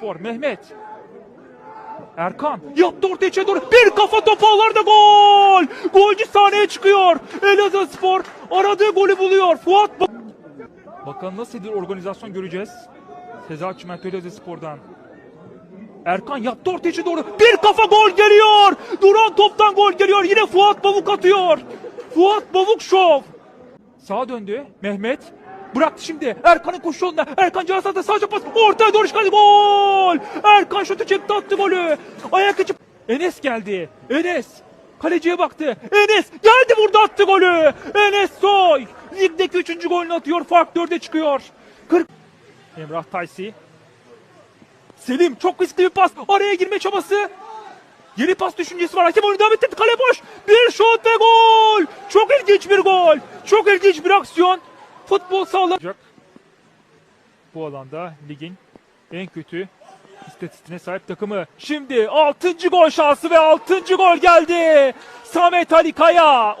Spor Mehmet. Erkan yaptı orta içe doğru. Bir kafa topu ağlarda gol. Golcü sahneye çıkıyor. Elazığ Spor aradığı golü buluyor. Fuat Ba- Bakalım nasıl bir organizasyon göreceğiz. Sezar Çimento Elazığ Spor'dan. Erkan yaptı orta içe doğru. Bir kafa gol geliyor. Duran toptan gol geliyor. Yine Fuat Bavuk atıyor. Fuat Bavuk şov. Sağa döndü. Mehmet. Bıraktı şimdi. Erkan'ın koşu yolunda. Erkan attı. Sadece pas. Ortaya doğru çıkardı. Gol. Erkan şutu çekti attı golü. Ayak içi. Enes geldi. Enes. Kaleciye baktı. Enes geldi burada attı golü. Enes Soy. Ligdeki üçüncü golünü atıyor. Fark dörde çıkıyor. 40. Emrah Taysi. Selim çok riskli bir pas. Araya girme çabası. Yeni pas düşüncesi var. Hakem onu devam ettirdi. Kale boş. Bir şut ve gol. Çok ilginç bir gol. Çok ilginç bir aksiyon. Futbol sağlayacak. Bu alanda ligin en kötü istatistiğine sahip takımı. Şimdi 6. gol şansı ve 6. gol geldi. Samet Ali Kaya.